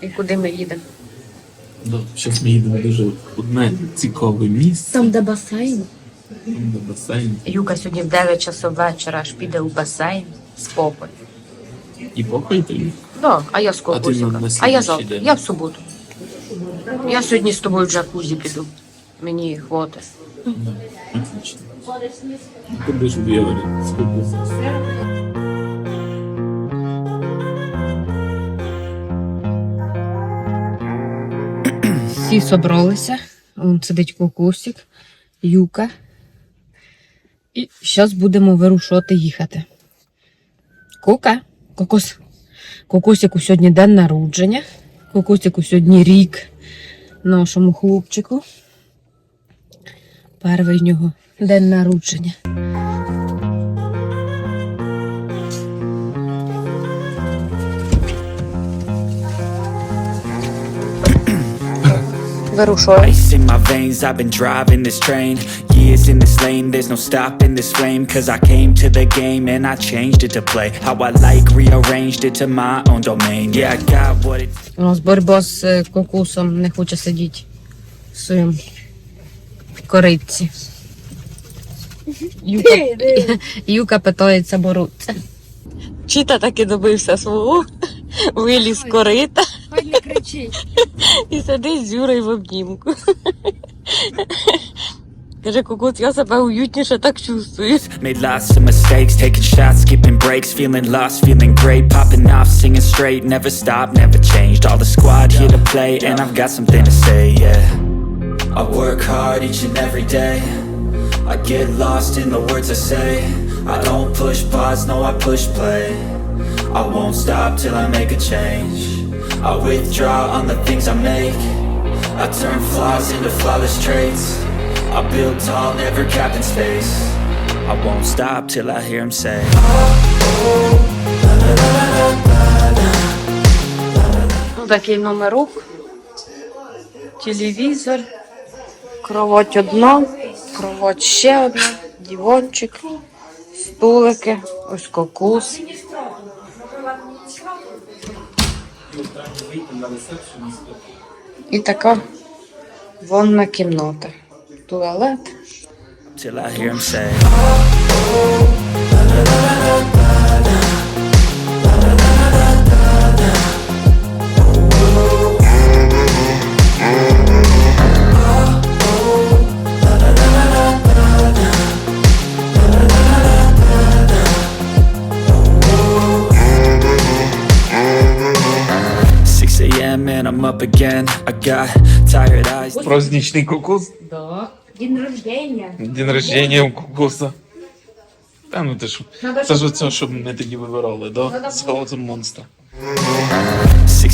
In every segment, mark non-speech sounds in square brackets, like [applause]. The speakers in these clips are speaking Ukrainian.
І куди ми їдемо? Зараз ми їдемо дуже одне цікаве місце. Там, де басейн. Там де басейн. Юка сьогодні в 9 часов вечора аж піде у басейн з попою. І похуй тобі. Да, а я з А ти на- А я слідуючий завтра. день? Я в суботу. Я сьогодні з тобою в джакузі піду. Мені. Да, отлично. Куди ж вірили? Всі собралися. Вон сидить кокусик, юка. І зараз будемо вирушати їхати. Кука, кокос. Кокосику сьогодні день народження. Кокосику сьогодні рік нашому хлопчику. Перший в нього день народження. Вирушаємо. Ice in my veins, I've been driving this train Years in this lane, there's no stopping this flame Cause I came to the game and I changed it to play How I like, rearranged it to my own domain Yeah, I got what it У нас боротьба з е, кокусом не хоче сидіти в своєму коритці. Юка, Юка питається боротися. Чіта таки добився свого, виліз з корита Хай не кричить. і сидить з Юрою в обнімку. Каже, кокус, я себе уютніше так чувствую. Made lots of mistakes, taking shots, skipping breaks Feeling lost, feeling great, popping off, singing straight Never stopped, never changed, all the squad here to play And I've got something to say, yeah I work hard each and every day I get lost in the words I say I don't push pause, no I push play I won't stop till I make a change I withdraw on the things I make I turn flaws into flawless traits I build tall, never capped in space I won't stop till I hear him say Ну, такий номерок, телевізор, кровать одна, кровать ще одна, диванчик, столики, ось кокус. І така ванна кімната. Туалет. till I hear him say a.m. and I'm up again. I got tired eyes. Праздничный кокос. Да. День рождения. День рождения у кокоса. Та ну ти ж. Це ж оце, щоб ми тоді вибирали, да? З голосом монстра.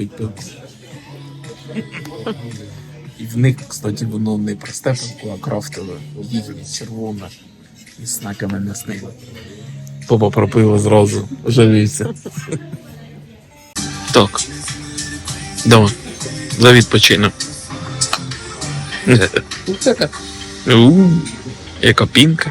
Пити пиво. І в них, кстати, воно не просте пивко, а крафтове, обіжене, червоне, із знаками м'ясними. Папа про пиво зразу жаліється. Так. Давай. За відпочинок. У, Яка пінка.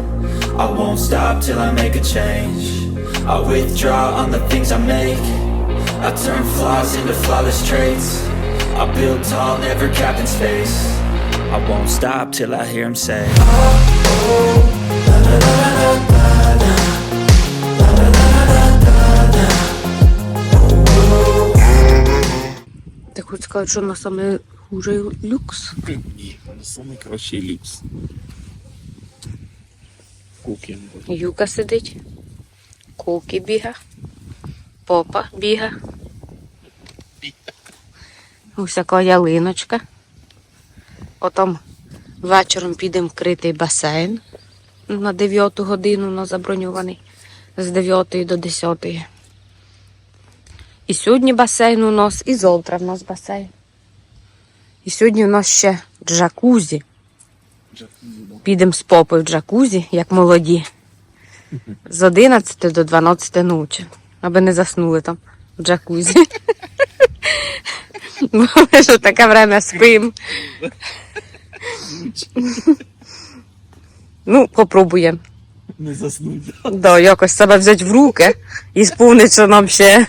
I won't stop till I make a change. I withdraw on the things I make. I turn flaws into flawless traits. I build tall, never capped in space. I won't stop till I hear him say. Ти хочеш сказати, що на саме хуже люкс? Ні, це найкращий люкс. Кукінг. Юка сидить, Кукі біга, попа біга. Усяка ялиночка. Потім вечором підемо критий басейн на 9 годину на заброньований з 9 до 10. І сьогодні басейн у нас, і завтра в нас басейн. І сьогодні у нас ще джакузі. Підемо з попою в джакузі, як молоді. З 11 до 12 ночі. Аби не заснули там в джакузі. [laughs] Бо ми ж таке время спим. Ну, попробуємо. Не заснуть. Да, якось себе взяти в руки і сповнить, що нам ще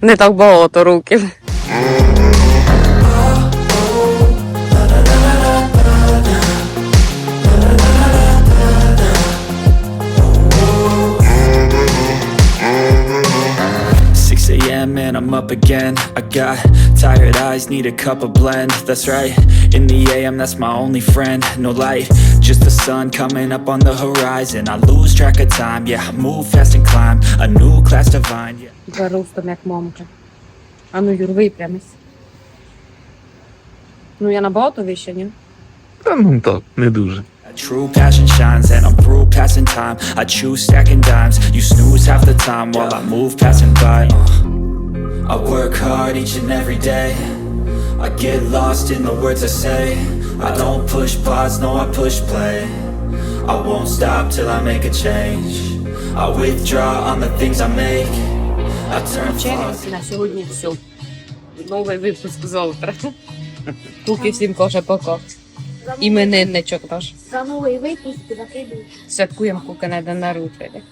не так багато років. a.m. and I'm up again. I got tired eyes, need a cup of blend. That's right. In the a.m. that's my only friend. No light, just the sun coming up on the horizon. I lose track of time. Yeah, I move fast and climb a new class divine. Yeah. Два ростом, як мамка. А ну, Юр, випрямись. Ну, я набагато вище, ні? Та ну так, не дуже. True passion shines and I'm through passing time. I choose stacking dimes. You snooze half the time while I move passing by. Uh, I work Hard each and every day. I get lost in the words I say. I don't push pause, no, I push play. I won't stop till I make a change. I withdraw on the things I make. I turn flaws. на сьогодні все. Новий випуск завтра. Туки всім каже пока. Іменинничок наш. За новий випуск закидую. Святкуємо куки на день народження.